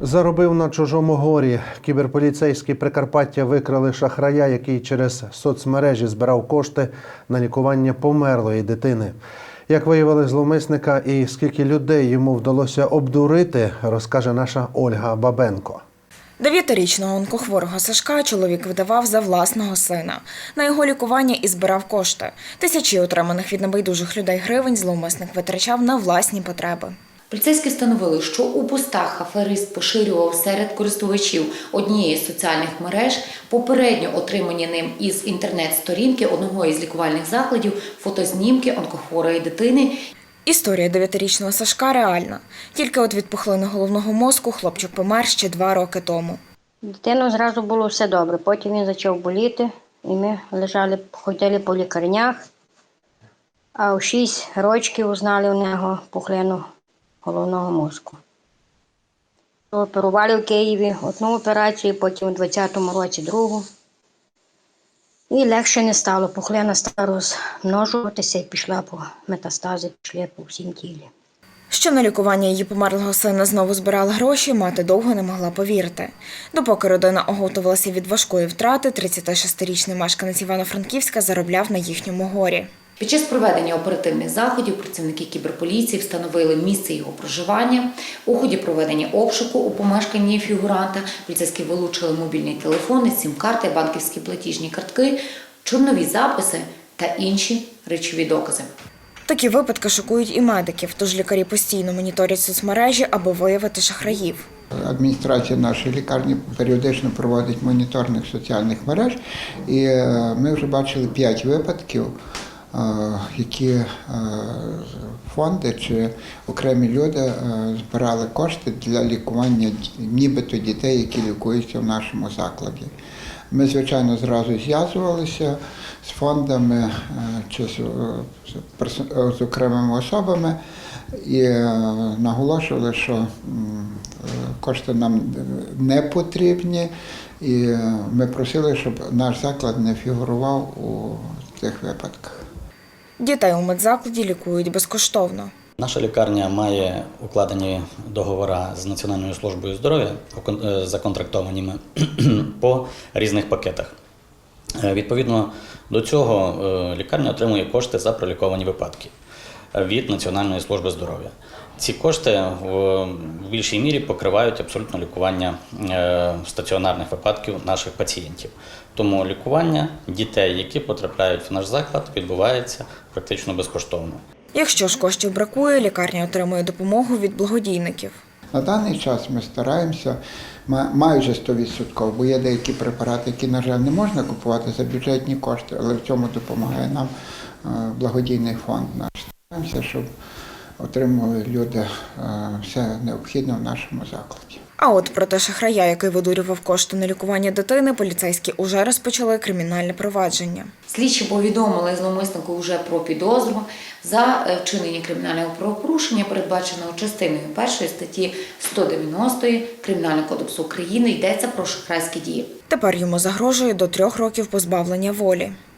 Заробив на чужому горі. Кіберполіцейські Прикарпаття викрали шахрая, який через соцмережі збирав кошти на лікування померлої дитини. Як виявили зловмисника і скільки людей йому вдалося обдурити, розкаже наша Ольга Бабенко. Дев'ятирічного онкохворого Сашка чоловік видавав за власного сина. На його лікування і збирав кошти. Тисячі отриманих від небайдужих людей гривень зловмисник витрачав на власні потреби. Поліцейські встановили, що у постах аферист поширював серед користувачів однієї з соціальних мереж попередньо отримані ним із інтернет-сторінки одного із лікувальних закладів фотознімки онкохворої дитини. Історія дев'ятирічного Сашка реальна. Тільки от від пухлини головного мозку хлопчик помер ще два роки тому. Дитину зразу було все добре. Потім він почав боліти, і ми лежали, ходили по лікарнях, а у 6 років узнали у нього пухлину головного мозку. Оперували в Києві одну операцію, потім у 20-му році другу. І легше не стало. Пухлина стала розмножуватися і пішла по метастази, пішли по всім тілі. Що на лікування її померлого сина знову збирали гроші, мати довго не могла повірити. Допоки родина оговтувалася від важкої втрати, 36-річний мешканець Івано-Франківська заробляв на їхньому горі. Під час проведення оперативних заходів працівники кіберполіції встановили місце його проживання. У ході проведення обшуку у помешканні фігуранта поліцейські вилучили мобільні телефони, сім-карти, банківські платіжні картки, чорнові записи та інші речові докази. Такі випадки шокують і медиків, тож лікарі постійно моніторять соцмережі, аби виявити шахраїв. Адміністрація нашої лікарні періодично проводить моніторинг соціальних мереж, і е, ми вже бачили п'ять випадків, які фонди чи окремі люди збирали кошти для лікування нібито дітей, які лікуються в нашому закладі. Ми, звичайно, зразу зв'язувалися з фондами чи з, е, з е, з окремими особами і е, наголошували, що кошти нам не потрібні, і ми просили, щоб наш заклад не фігурував у цих випадках. Дітей у медзакладі лікують безкоштовно. Наша лікарня має укладені договори з Національною службою здоров'я законтрактовані е, по різних пакетах. Е, Відповідно до цього е, лікарня отримує кошти за проліковані випадки від Національної служби здоров'я. Ці кошти в більшій мірі покривають абсолютно лікування е, стаціонарних випадків наших пацієнтів. Тому лікування дітей, які потрапляють в наш заклад, відбувається практично безкоштовно. Якщо ж коштів бракує, лікарня отримує допомогу від благодійників. На даний час ми стараємося ма- майже 100%, бо є деякі препарати, які, на жаль, не можна купувати за бюджетні кошти, але в цьому допомагає нам е, благодійний фонд наш. Щоб отримували люди е, все необхідне в нашому закладі. А от проти шахрая, який видурював кошти на лікування дитини, поліцейські уже розпочали кримінальне провадження. Слідчі повідомили зловмиснику вже про підозру за е, вчинення кримінального правопорушення, передбаченого частиною першої статті 190 Кримінального кодексу України. Йдеться про шахрайські дії. Тепер йому загрожує до трьох років позбавлення волі.